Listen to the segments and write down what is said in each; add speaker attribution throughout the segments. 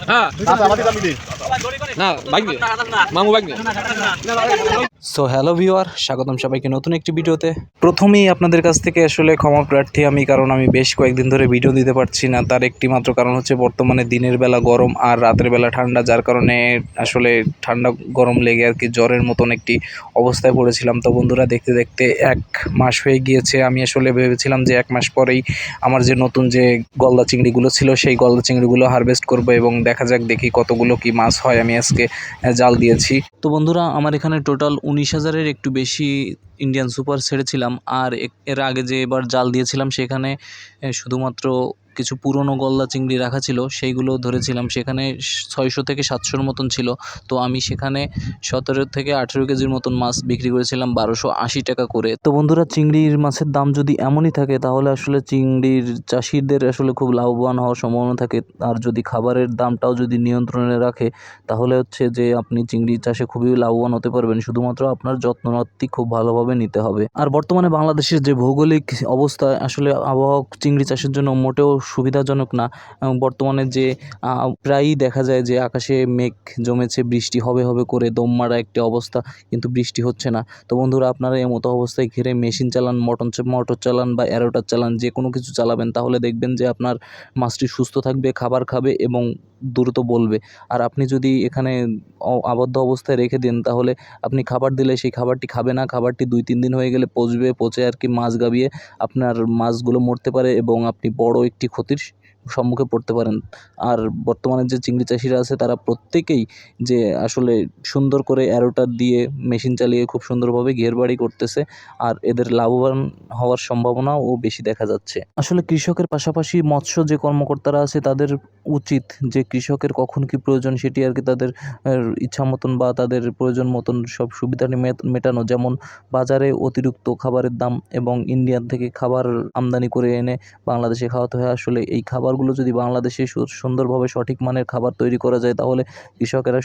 Speaker 1: হ্যাঁ
Speaker 2: so hello viewer স্বাগতম সবাইকে নতুন একটি ভিডিওতে। প্রথমেই আপনাদের কাছ থেকে আসলে ক্ষমা প্রার্থী আমি, কারণ আমি বেশ কয়েকদিন ধরে ভিডিও দিতে পারছি না। তার একটি মাত্র কারণ হচ্ছে বর্তমানে দিনের বেলা গরম আর রাতের বেলা ঠান্ডা, যার কারণে আসলে ঠান্ডা, গরম লেগে আর কি জ্বরের মতন একটি অবস্থায় পড়েছিলাম। তো বন্ধুরা, দেখতে দেখতে এক মাস হয়ে গিয়েছে। আমি আসলে ভেবেছিলাম যে এক মাস পরেই আমার যে নতুন যে গলদা চিংড়িগুলো ছিল, সেই গলদা চিংড়িগুলো হারভেস্ট করব এবং দেখা যাক দেখি কতগুলো কি মাছ হয়, আমি আজকে জাল দিয়েছি। তো বন্ধুরা, আমার এখানে টোটাল উনিশ হাজারের একটু বেশি ইন্ডিয়ান সুপার ছেড়েছিলাম। আর এর আগে যে এবার জাল দিয়েছিলাম, সেখানে শুধুমাত্র কিছু পুরনো গলদা চিংড়ি রাখা ছিল সেইগুলো ধরেছিলাম। সেখানে ছয়শো থেকে সাতশোর মতন ছিল। তো আমি সেখানে সতেরো থেকে আঠেরো কেজির মতন মাছ বিক্রি করেছিলাম, বারোশো আশি টাকা করে। তো বন্ধুরা, চিংড়ির মাছের দাম যদি এমনই থাকে, তাহলে আসলে চিংড়ির চাষিদের আসলে খুব লাভবান হওয়ার সম্ভাবনা থাকে। আর যদি খাবারের দামটাও যদি নিয়ন্ত্রণে রাখে, তাহলে হচ্ছে যে আপনি চিংড়ি চাষে খুবই লাভবান হতে পারবেন। শুধুমাত্র আপনার যত্ননাত্তি খুব ভালোভাবে নিতে হবে। আর বর্তমানে বাংলাদেশের যে ভৌগোলিক অবস্থা, আসলে আবহাওয়া চিংড়ি চাষের জন্য মোটেও সুবিধাজনক না। বর্তমানে যে প্রায়ই দেখা যায় যে আকাশে মেঘ জমেছে, বৃষ্টি হবে হবে করে দম মারা একটি অবস্থা, কিন্তু বৃষ্টি হচ্ছে না। তো বন্ধুরা, আপনারা এই মতো অবস্থায় ঘিরে মেশিন চালান মটন মোটর চালান বা অ্যারোটার চালান, যে কোনো কিছু চালাবেন, তাহলে দেখবেন যে আপনার মাছটি সুস্থ থাকবে, খাবার খাবে এবং দ্রুত বলবে। আর আপনি যদি এখানে আবদ্ধ অবস্থায় রেখে দেন, তাহলে আপনি খাবার দিলে সেই খাবারটি খাবে না, খাবারটি দুই, তিন দিন হয়ে গেলে পচবে, পচে আর কি মাছ গাবিয়ে আপনার মাছগুলো মরতে পারে এবং আপনি বড় একটি ক্ষতির সম্মুখে পড়তে পারেন। আর বর্তমানে যে চিংড়ি চাষিরা আছে, তারা প্রত্যেকেই যে আসলে সুন্দর করে অ্যারোটার দিয়ে মেশিন চালিয়ে খুব সুন্দরভাবে ঘেরবাড়ি করতেছে, আর এদের লাভবান হওয়ার সম্ভাবনাও বেশি দেখা যাচ্ছে। আসলে কৃষকের পাশাপাশি মৎস্য যে কর্মকর্তারা আছে, তাদের উচিত যে কৃষকের কখন কি প্রয়োজন, সেটি আর কি তাদের ইচ্ছা মতন বা তাদের প্রয়োজন মতন সব সুবিধা মেটানো। যেমন বাজারে অতিরিক্ত খাবারের দাম এবং ইন্ডিয়ান থেকে খাবার আমদানি করে এনে বাংলাদেশে খাওয়াতে হয়, আসলে এই খাবারগুলো যদি বাংলাদেশে সুন্দরভাবে সঠিক মানের খাবার তৈরি করা যায়, তাহলে কৃষকেরা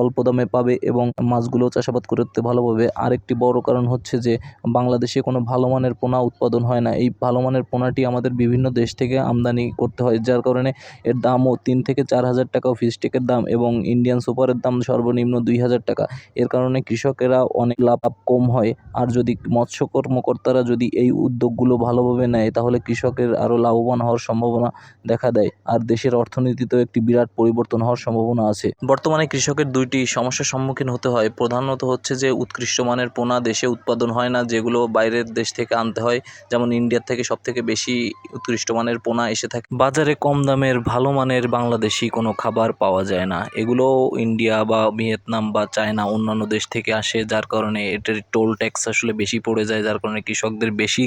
Speaker 2: অল্প দামে পাবে এবং মাছগুলো চাষাবাদ করতে ভালো পাবে আরেকটি বড় কারণ হচ্ছে যে, বাংলাদেশে কোনো ভালো মানের পোনা উৎপাদন হয় না। এই ভালো মানের পোনাটি আমাদের বিভিন্ন দেশ থেকে আমদানি করতে হয়, যার কারণে এর দামও তিন থেকে চার হাজার টাকা ফিস টেকের দাম এবং ইন্ডিয়ান সুপারের দাম সর্বনিম্ন দুই হাজার টাকা। এর কারণে কৃষকেরা অনেক লাভ কম হয়। আর যদি মৎস্য কর্মকর্তারা যদি এই উদ্যোগগুলো ভালোভাবে নেয়, তাহলে কৃষকের আরও লাভবান হওয়ার সম্ভাবনা দেখা দেয়। আর দেশের অর্থনীতিতেও একটি বিরাট পরিবর্তন হওয়ার সম্ভাবনা আছে। বর্তমানে কৃষকের দুইটি সমস্যার সম্মুখীন হতে হয়। প্রধানত হচ্ছে যে, উৎকৃষ্ট মানের পোনা দেশে উৎপাদন হয় না, যেগুলো বাইরের দেশ থেকে আনতে হয়। যেমন ইন্ডিয়ার থেকে সব থেকে বেশি উৎকৃষ্ট মানের পোনা এসে থাকে। বাজারে কম দামের ভালো মানের বাংলাদেশি কোনো খাবার পাওয়া যায় না। এগুলো ইন্ডিয়া বা ভিয়েতনাম বা চায়না অন্যান্য দেশ থেকে আসে, যার কারণে এটার টোল ট্যাক্স আসলে বেশি পড়ে যায়, যার কারণে কৃষকদের বেশি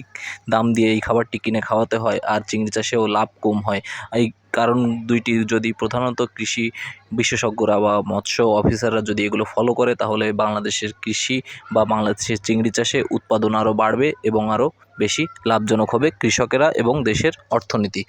Speaker 2: দাম দিয়ে এই খাবারটি কিনে খাওয়াতে হয়। আর চিংড়ি চাষেও লাভ কম হয়। এই কারণ দুইটি যদি প্রধানত কৃষি বিশেষজ্ঞরা বা মৎস্য অফিসাররা যদি এগুলো ফলো করে, তাহলে বাংলাদেশের কৃষি বা বাংলাদেশের চিংড়ি চাষে উৎপাদন আরও বাড়বে এবং আরও বেশি লাভজনক হবে কৃষকেরা এবং দেশের অর্থনীতি।